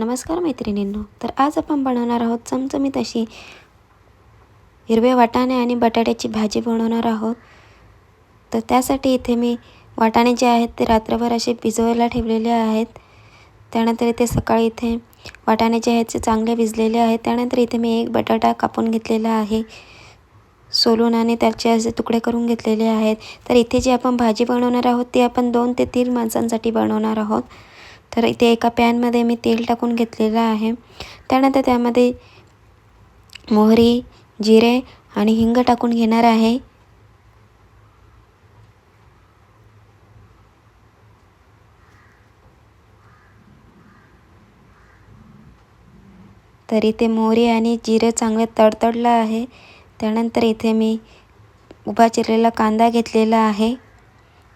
नमस्कार मैत्रिणींनो तर आज आपण बनवणार आहोत चमचमीत अशी हिरवे वाटाणे आणि बटाट्याची भाजी बनवणार आहोत. तर त्यासाठी इथे मी वाटाणे जे आहेत ते रात्रभर असे भिजवायला ठेवलेले आहेत. त्यानंतर इथे सकाळी इथे वाटाणे जे आहेत ते चांगले भिजलेले आहेत. त्यानंतर इथे मी एक बटाटा कापून घेतलेला आहे. सोलून आणि त्याचे असे तुकडे करून घेतलेले आहेत. तर इथे जी आपण भाजी बनवणार आहोत ती आपण दोन ते तीन माणसांसाठी बनवणार आहोत. तर इथे एका पॅनमध्ये मी तेल टाकून घेतलेलं आहे. त्यानंतर त्यामध्ये मोहरी जिरे आणि हिंग टाकून घेणार आहे. तर इथे मोहरी आणि जिरे चांगले तडतडलं आहे. त्यानंतर इथे मी उभा चिरलेला कांदा घेतलेला आहे.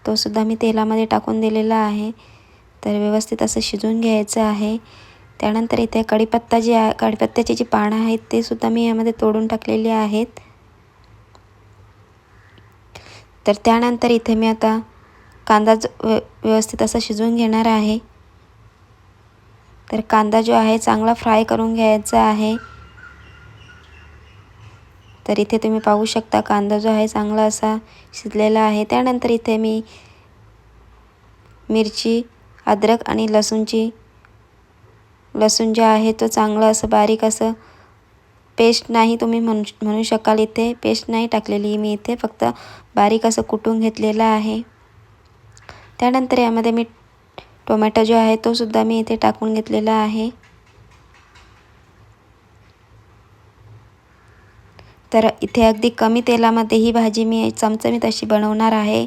तो सुद्धा मी तेलामध्ये टाकून दिलेला आहे. तर व्यवस्थित असं शिजून घ्यायचं आहे. त्यानंतर इथे कढीपत्ता जे आहे कढीपत्त्याची जी पानं आहेत ते सुद्धा मी यामध्ये तोडून टाकलेली आहेत. तर त्यानंतर इथे मी आता कांदा व्यवस्थित असा शिजवून घेणार आहे. तर कांदा जो आहे चांगला फ्राय करून घ्यायचा आहे. तर इथे तुम्ही पाहू शकता कांदा जो आहे चांगला असा शिजलेला आहे. त्यानंतर इथे मी मिरची अद्रक आणि लसूणची लसूण जे आहे तो चांगलं असं बारीक असं पेस्ट नाही तुम्ही म्हणू म्हणू शकाल इथे. पेस्ट नाही टाकलेली मी इथे. फक्त बारीक असं कुटून घेतलेलं आहे. त्यानंतर यामध्ये मी टोमॅटो जो आहे तो सुद्धा मी इथे टाकून घेतलेला आहे. तर इथे अगदी कमी तेलामध्ये ही भाजी मी चमचमीत अशी बनवणार आहे.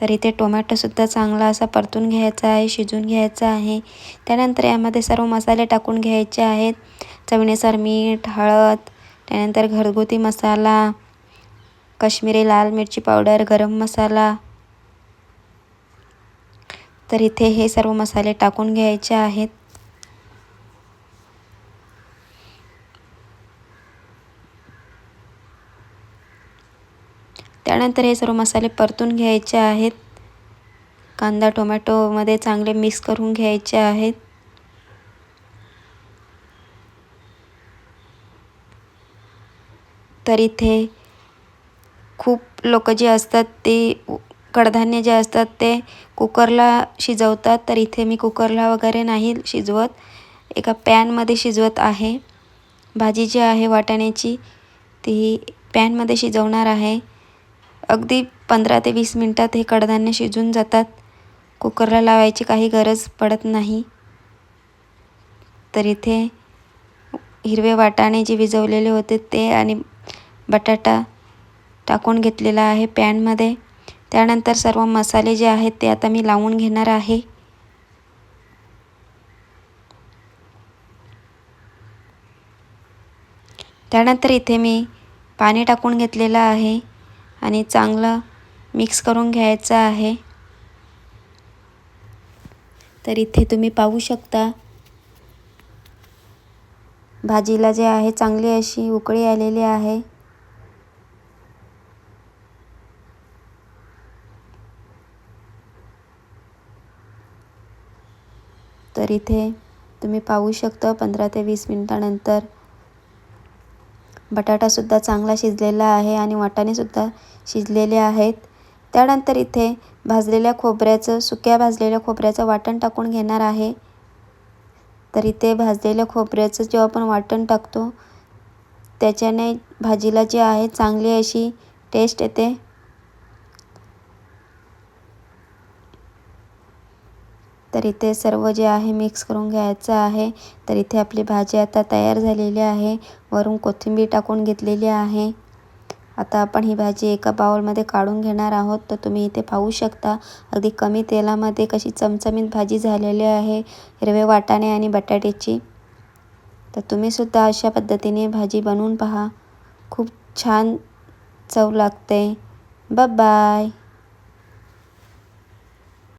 तर इथे टोमॅटोसुद्धा चांगला असा परतून घ्यायचा आहे शिजून घ्यायचा आहे. त्यानंतर यामध्ये सर्व मसाले टाकून घ्यायचे आहेत. चवीनुसार मीठ हळद त्यानंतर घरगुती मसाला कश्मीरी लाल मिरची पावडर गरम मसाला. तर इथे हे सर्व मसाले टाकून घ्यायचे आहेत. त्यानंतर हे सर्व मसाले परतून घ्यायचे आहेत. कांदा टोमॅटोमध्ये चांगले मिक्स करून घ्यायचे आहेत. तर इथे खूप लोक जे असतात ते कडधान्य जे असतात ते कुकरला शिजवतात. तर इथे मी कुकरला वगैरे नाही शिजवत. एका पॅनमध्ये शिजवत आहे. भाजी जी आहे वाटाण्याची ती पॅनमध्ये शिजवणार आहे. अगदी पंधरा ते वीस मिनटात हे कडधान्य शिजून जातात. कुकरला लावायची काही गरज पडत नाही. तर इथे हिरवे वाटाणे जे विजवलेले होते ते आणि बटाटा टाकून घेतलेला आहे पॅनमध्ये. त्यानंतर सर्व मसाले जे आहेत ते आता मी लावून घेणार आहे. त्यानंतर इथे मी पाणी टाकून घेतलेलं आहे. आणि चांगलं मिक्स करून घ्यायचं आहे. तर इथे तुम्ही पाहू शकता. भाजीला जे आहे चांगली अशी उकळी आलेली आहे. तर इथे तुम्ही पाहू शकता पंधरा ते वीस मिनटानंतर बटाटासुद्धा चांगला शिजलेला आहे आणि वाटाणेसुद्धा शिजलेले आहेत. त्यानंतर इथे भाजलेल्या खोबऱ्याचं सुक्या भाजलेल्या खोबऱ्याचं वाटण टाकून घेणार आहे. तर इथे भाजलेल्या खोबऱ्याचं जेव्हा आपण वाटण टाकतो त्याच्याने भाजीला जी आहे चांगली अशी टेस्ट येते. तर इथे सर्व जे आहे मिक्स करून घ्यायचं आहे. तर इथे आपली भाजी आता तयार झालेली आहे. वरून कोथिंबीर टाकून घेतलेली आहे. आता आपण ही भाजी एका बाउलमध्ये काढून घेणार आहोत. तर तुम्ही इथे पाहू शकता अगदी कमी तेलामध्ये कशी चमचमीत भाजी झालेली आहे हिरवे वाटाणे आणि बटाट्याची. तर तुम्हीसुद्धा अशा पद्धतीने भाजी बनवून पहा. खूप छान चव लागते. बाय